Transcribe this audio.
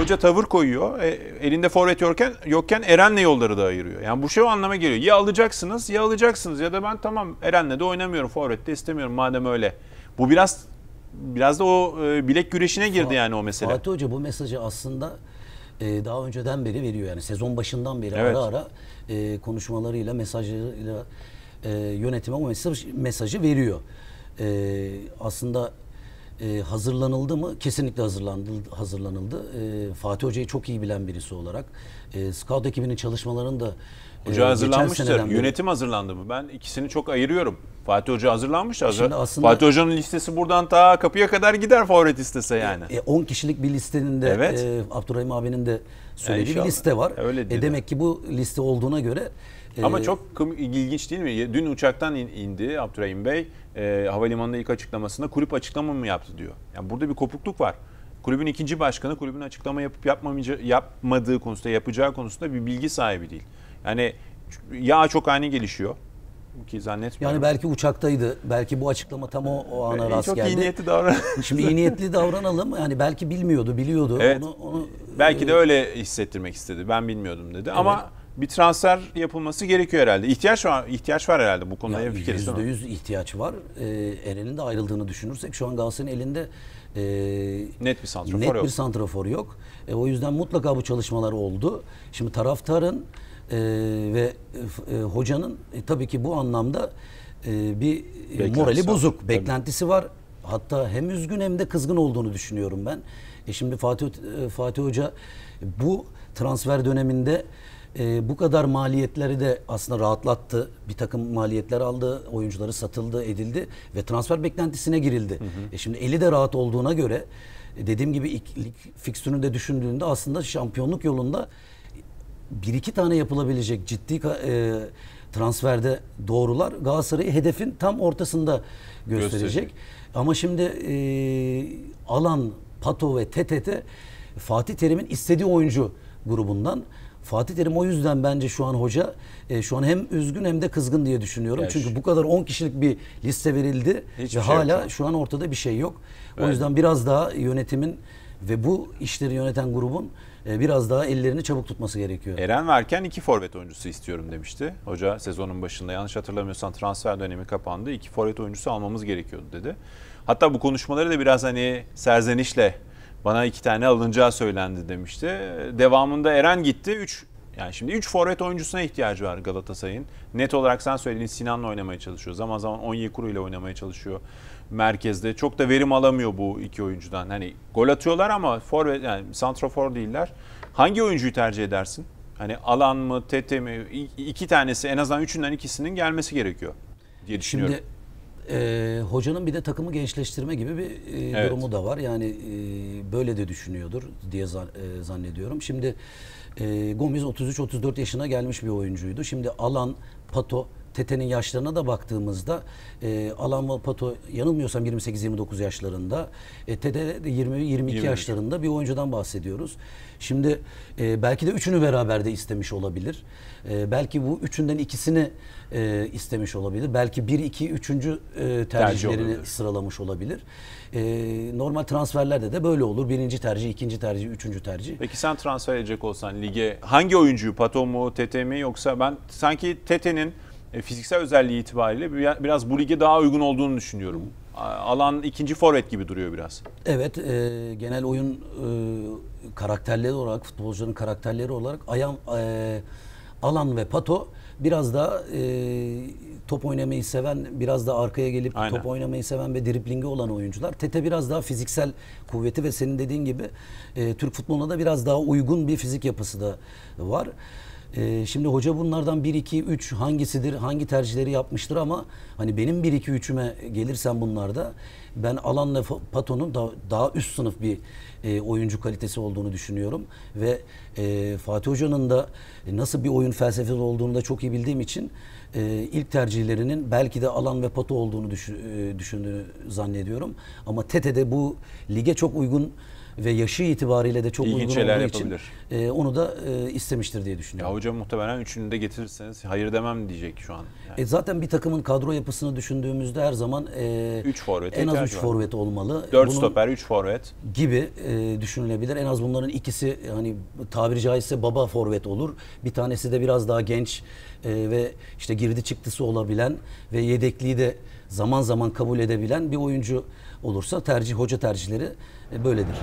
Hoca tavır koyuyor. E, elinde forvet yokken, yokken Eren'le yolları da ayırıyor. Yani bu şey o anlama geliyor. Ya alacaksınız ya alacaksınız ya da ben tamam Eren'le de oynamıyorum. Forvet'te istemiyorum madem öyle. Bu biraz biraz da o e, bilek güreşine girdi yani o mesele. Fatih Hoca bu mesajı aslında e, daha önceden beri veriyor. Yani sezon başından beri Evet. ara ara e, konuşmalarıyla, mesajlarıyla e, yönetime o mesaj, mesajı veriyor. E, aslında e, hazırlanıldı mı? Kesinlikle hazırlandı, hazırlanıldı. E, Fatih Hoca'yı çok iyi bilen birisi olarak. E, Scout ekibinin çalışmalarını da e, Hoca geçen hazırlanmıştır. beri- Yönetim hazırlandı mı? Ben ikisini çok ayırıyorum. Fatih Hoca hazırlanmış. Hazır. Şimdi aslında- Fatih Hoca'nın listesi buradan ta kapıya kadar gider forvet istese yani. E, 10 kişilik bir listenin de Evet. e, Abdurrahim abinin de söylediği bir inşallah. liste var. Öyle e, demek ki bu liste olduğuna göre e, Ama çok ilginç değil mi? Dün uçaktan in- indi Abdurrahim Bey. E, havalimanında ilk açıklamasında kulüp açıklama mı yaptı diyor. Yani burada bir kopukluk var. Kulübün ikinci başkanı kulübün açıklama yapıp yapmadığı konusunda, yapacağı konusunda bir bilgi sahibi değil. Yani yağ çok ani gelişiyor. Ki zannetmiyorum. yani belki uçaktaydı. Belki bu açıklama tam o, o ana E, rast çok geldi. iyi niyetli davran. Şimdi iyi niyetli davranalım. Yani belki bilmiyordu, biliyordu. Evet. Onu, onu Belki e, de öyle hissettirmek istedi. Ben bilmiyordum dedi. Ama bir transfer yapılması gerekiyor herhalde. İhtiyaç var, ihtiyaç var herhalde bu konuda. Ya en fikiriz değil mi? %100 ihtiyaç var. Ee, Eren'in de ayrıldığını düşünürsek şu an Galatasaray'ın elinde e, Net bir santrafor net yok. bir santrafor yok. E, o yüzden mutlaka bu çalışmalar oldu. Şimdi taraftarın e, ve e, hocanın e, tabii ki bu anlamda e, bir Beklentisi morali var. bozuk, Tabii. beklentisi var. Hatta hem üzgün hem de kızgın olduğunu düşünüyorum ben. E şimdi Fatih e, Fatih Hoca bu transfer döneminde e, bu kadar maliyetleri de aslında rahatlattı. Bir takım maliyetler aldı, oyuncuları satıldı, edildi ve transfer beklentisine girildi. E şimdi eli de rahat olduğuna göre e, dediğim gibi ilk lig fikstürünü de düşündüğünde aslında şampiyonluk yolunda bir iki tane yapılabilecek ciddi e, transferde doğrular Galatasaray'ı hedefin tam ortasında gösterecek. Gösterecek. Ama şimdi e, Alan, Pato ve TTT Fatih Terim'in istediği oyuncu grubundan. Fatih Terim o yüzden bence şu an hoca e, şu an hem üzgün hem de kızgın diye düşünüyorum. Ya Çünkü bu kadar 10 kişilik bir liste verildi Hiçbir ve şey yok hala şu an. şu an ortada bir şey yok. O Evet. yüzden biraz daha yönetimin ve bu işleri yöneten grubun e, biraz daha ellerini çabuk tutması gerekiyor. Eren varken iki forvet oyuncusu istiyorum demişti. Hoca sezonun başında yanlış hatırlamıyorsam transfer dönemi kapandı. İki forvet oyuncusu almamız gerekiyordu dedi. Hatta bu konuşmaları da biraz hani serzenişle bana iki tane alınacağı söylendi demişti. Devamında Eren gitti. Üç yani şimdi 3 forvet oyuncusuna ihtiyacı var Galatasaray'ın. Net olarak sen söylediğin Sinan'la oynamaya çalışıyor. Zaman zaman Onyekuru ile oynamaya çalışıyor merkezde. Çok da verim alamıyor bu iki oyuncudan. Hani gol atıyorlar ama forvet yani santrafor değiller. Hangi oyuncuyu tercih edersin? Hani Alan mı, Tete mi? İki tanesi en azından üçünden ikisinin gelmesi gerekiyor diye düşünüyorum. Şimdi e, hocanın bir de takımı gençleştirme gibi bir e, Evet. durumu da var. Yani e, böyle de düşünüyordur diye zan- e, zannediyorum. Şimdi e, Gomis 33-34 yaşına gelmiş bir oyuncuydu. Şimdi Alan, Pato, Tete'nin yaşlarına da baktığımızda e, Alan Pato yanılmıyorsam 28-29 yaşlarında. E, Tete de 20-22 23. yaşlarında bir oyuncudan bahsediyoruz. Şimdi e, belki de üçünü beraber de istemiş olabilir. E, belki bu üçünden ikisini e, istemiş olabilir. Belki bir, iki, üçüncü e, tercihlerini olabilir. sıralamış olabilir. E, normal transferlerde de böyle olur. Birinci tercih, ikinci tercih, üçüncü tercih. Peki sen transfer edecek olsan lige hangi oyuncuyu Pato mu, Tete mi yoksa ben sanki Tete'nin e, fiziksel özelliği itibariyle bir- biraz bu lige daha uygun olduğunu düşünüyorum. Alan ikinci forvet gibi duruyor biraz. Evet, e, genel oyun e, karakterleri olarak, futbolcuların karakterleri olarak Ayan, e, Alan ve Pato biraz daha e, top oynamayı seven, biraz da arkaya gelip Aynen. top oynamayı seven ve driblingi olan oyuncular. Tete biraz daha fiziksel kuvveti ve senin dediğin gibi e, Türk futboluna da biraz daha uygun bir fizik yapısı da var. E, şimdi hoca bunlardan 1 2 3 hangisidir, hangi tercihleri yapmıştır ama hani benim 1 2 3'üme gelirsem bunlarda ben Alan'la Pato'nun da, daha üst sınıf bir e, oyuncu kalitesi olduğunu düşünüyorum ve e, Fatih Hoca'nın da e, nasıl bir oyun felsefesi olduğunu da çok iyi bildiğim için e, ilk tercihlerinin belki de Alan ve Pato olduğunu düşü- e, düşündüğünü zannediyorum. Ama Tete de bu lige çok uygun ve yaşı itibariyle de çok İlginç uygun şeyler olduğu için e, onu da e, istemiştir diye Ya düşünüyorum. hocam muhtemelen üçünü de getirirseniz hayır demem diyecek şu an. Yani E, zaten bir takımın kadro yapısını düşündüğümüzde her zaman e, Üç forvete en az ihtiyacı 3 var. forvet olmalı. 4 Bunun stoper, 3 forvet. gibi e, düşünülebilir. En az bunların ikisi hani tabiri caizse baba forvet olur. Bir tanesi de biraz daha genç e, ve işte girdi çıktısı olabilen ve yedekliği de zaman zaman kabul edebilen bir oyuncu olursa tercih hoca tercihleri e, böyledir.